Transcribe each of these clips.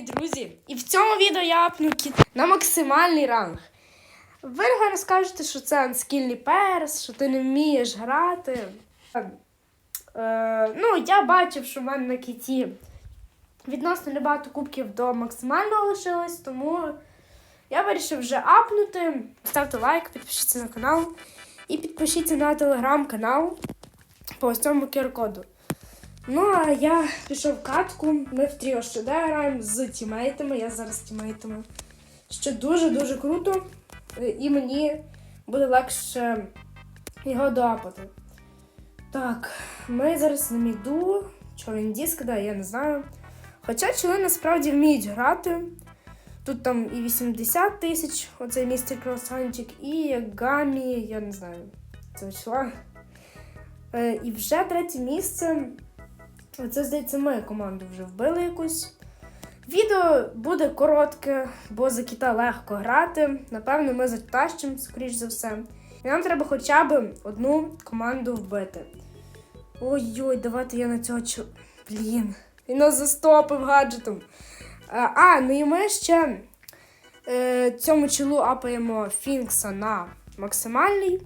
Привіт, друзі! І в цьому відео я апну кіт на максимальний ранг. Ви напевно скажете, що це анскільний перс, що ти не вмієш грати. Е, ну, я бачив, що в мене на кіті відносно небагато кубків до максимального лишилось, тому я вирішив вже апнути. Ставте лайк, підпишіться на канал і підпишіться на телеграм-канал по ось цьому QR-коду. Ну, а я пішов в катку. Ми в тріо ШД граємо з тімейтами. Я зараз з тімейтами. Що дуже-дуже круто. І мені буде легше його доапати. Так, ми зараз на міду. Що він диск, да, я не знаю. Хоча чоли насправді вміють грати. Тут там і 80 тисяч, оцей містер кросанчик, і гамі, я не знаю, цього числа. Е, і вже третє місце. Це, здається, ми команду вже вбили якусь. Відео буде коротке, бо за кіта легко грати. Напевно, ми затащимо, скоріш за все. І нам треба хоча б одну команду вбити. Ой-ой, давайте я на цього чу. Блін. Він нас застопив гаджетом. А, а, ну і ми ще е, цьому чолу апаємо Фінкса на максимальний.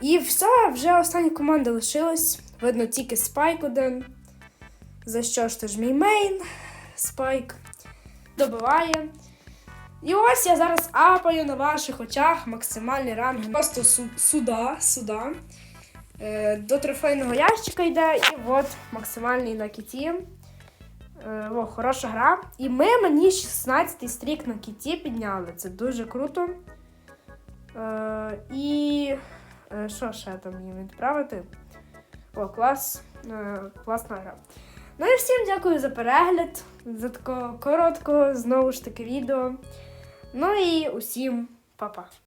І все, вже остання команда лишилась. Видно тільки спайк один. За що ж то ж мій мейн спайк добиває. І ось я зараз апаю на ваших очах максимальний ранг. Просто су- сюди, сюди. Е, до трофейного ящика йде, і от максимальний на кіті. Е, о, хороша гра. І ми мені 16-й стрік на кіті підняли. Це дуже круто. Е, і е, що ще там їм відправити? О, клас. Е, класна гра. Ну і всім дякую за перегляд, за такого короткого, знову ж таки, відео. Ну і усім па-па.